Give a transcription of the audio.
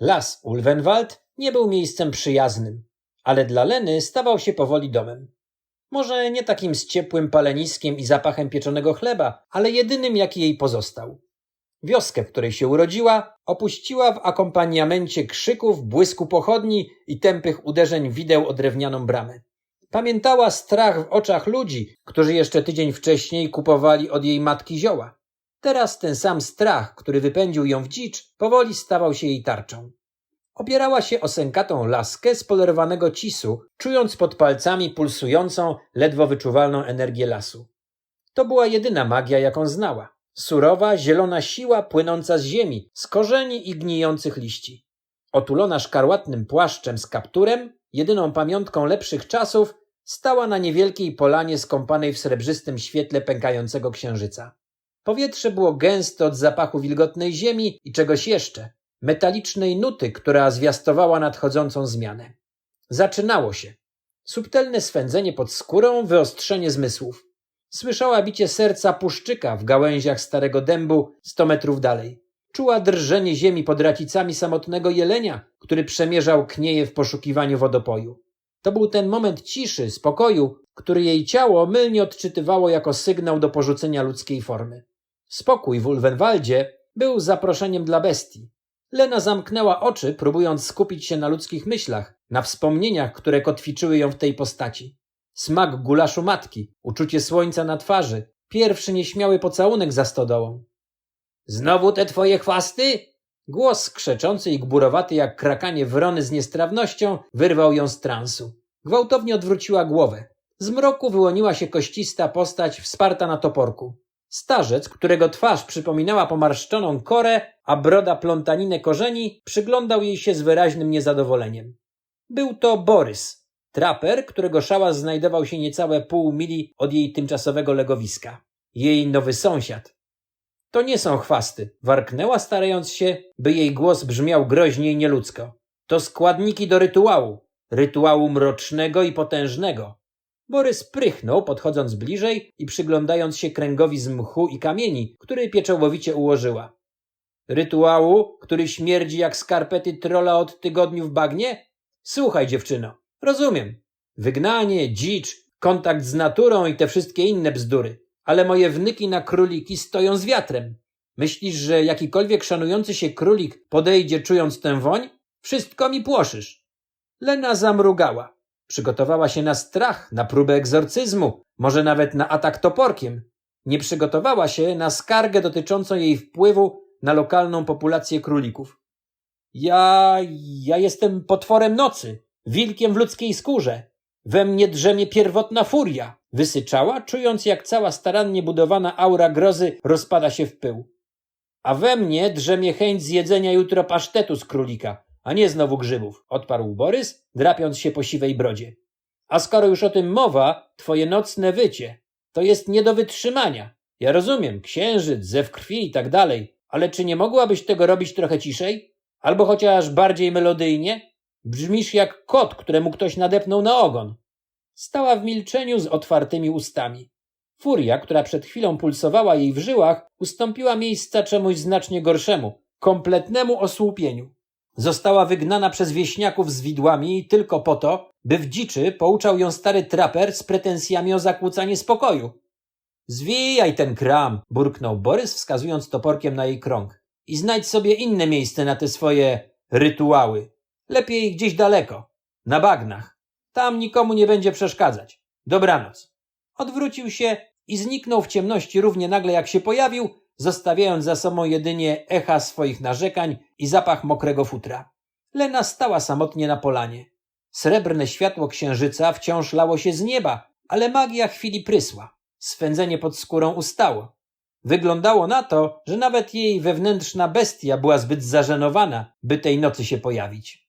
Las Ulvenwald nie był miejscem przyjaznym, ale dla Leny stawał się powoli domem. Może nie takim z ciepłym paleniskiem i zapachem pieczonego chleba, ale jedynym, jaki jej pozostał. Wioskę, w której się urodziła, opuściła w akompaniamencie krzyków, błysku pochodni i tępych uderzeń wideł o drewnianą bramę. Pamiętała strach w oczach ludzi, którzy jeszcze tydzień wcześniej kupowali od jej matki zioła. Teraz ten sam strach, który wypędził ją w dzicz, powoli stawał się jej tarczą. Opierała się o sękatą laskę z polerowanego cisu, czując pod palcami pulsującą, ledwo wyczuwalną energię lasu. To była jedyna magia, jaką znała. Surowa, zielona siła płynąca z ziemi, z korzeni i gnijących liści. Otulona szkarłatnym płaszczem z kapturem, jedyną pamiątką lepszych czasów, stała na niewielkiej polanie skąpanej w srebrzystym świetle pękającego księżyca. Powietrze było gęste od zapachu wilgotnej ziemi i czegoś jeszcze, metalicznej nuty, która zwiastowała nadchodzącą zmianę. Zaczynało się. Subtelne swędzenie pod skórą, wyostrzenie zmysłów. Słyszała bicie serca puszczyka w gałęziach starego dębu sto metrów dalej. Czuła drżenie ziemi pod racicami samotnego jelenia, który przemierzał knieje w poszukiwaniu wodopoju. To był ten moment ciszy, spokoju, który jej ciało mylnie odczytywało jako sygnał do porzucenia ludzkiej formy. Spokój w Ulwenwaldzie był zaproszeniem dla bestii. Lena zamknęła oczy, próbując skupić się na ludzkich myślach, na wspomnieniach, które kotwiczyły ją w tej postaci. Smak gulaszu matki, uczucie słońca na twarzy, pierwszy nieśmiały pocałunek za stodołą. Znowu te twoje chwasty? Głos krzeczący i gburowaty jak krakanie wrony z niestrawnością wyrwał ją z transu. Gwałtownie odwróciła głowę. Z mroku wyłoniła się koścista postać wsparta na toporku. Starzec, którego twarz przypominała pomarszczoną korę, a broda plątaninę korzeni, przyglądał jej się z wyraźnym niezadowoleniem. Był to Borys, traper, którego szałas znajdował się niecałe pół mili od jej tymczasowego legowiska. Jej nowy sąsiad. To nie są chwasty, warknęła starając się, by jej głos brzmiał groźnie i nieludzko. To składniki do rytuału, rytuału mrocznego i potężnego. Borys prychnął, podchodząc bliżej i przyglądając się kręgowi z mchu i kamieni, który pieczołowicie ułożyła. Rytuału, który śmierdzi jak skarpety trola od tygodniu w bagnie? Słuchaj, dziewczyno, rozumiem. Wygnanie, dzicz, kontakt z naturą i te wszystkie inne bzdury. Ale moje wnyki na króliki stoją z wiatrem. Myślisz, że jakikolwiek szanujący się królik podejdzie czując tę woń? Wszystko mi płoszysz. Lena zamrugała. Przygotowała się na strach, na próbę egzorcyzmu, może nawet na atak toporkiem. Nie przygotowała się na skargę dotyczącą jej wpływu na lokalną populację królików. Ja, ja jestem potworem nocy, wilkiem w ludzkiej skórze. We mnie drzemie pierwotna furia, wysyczała, czując jak cała starannie budowana aura grozy rozpada się w pył. A we mnie drzemie chęć zjedzenia jutro pasztetu z królika, a nie znowu grzybów, odparł Borys, drapiąc się po siwej brodzie. A skoro już o tym mowa, twoje nocne wycie, to jest nie do wytrzymania. Ja rozumiem, księżyc, zew krwi i tak dalej, ale czy nie mogłabyś tego robić trochę ciszej? Albo chociaż bardziej melodyjnie? Brzmisz jak kot, któremu ktoś nadepnął na ogon. Stała w milczeniu z otwartymi ustami. Furia, która przed chwilą pulsowała jej w żyłach, ustąpiła miejsca czemuś znacznie gorszemu, kompletnemu osłupieniu. Została wygnana przez wieśniaków z widłami tylko po to, by w dziczy pouczał ją stary traper z pretensjami o zakłócanie spokoju. Zwijaj ten kram, burknął Borys, wskazując toporkiem na jej krąg. I znajdź sobie inne miejsce na te swoje rytuały. Lepiej gdzieś daleko, na bagnach. Tam nikomu nie będzie przeszkadzać. Dobranoc. Odwrócił się i zniknął w ciemności równie nagle jak się pojawił, zostawiając za sobą jedynie echa swoich narzekań i zapach mokrego futra. Lena stała samotnie na polanie. Srebrne światło księżyca wciąż lało się z nieba, ale magia chwili prysła. Swędzenie pod skórą ustało. Wyglądało na to, że nawet jej wewnętrzna bestia była zbyt zażenowana, by tej nocy się pojawić.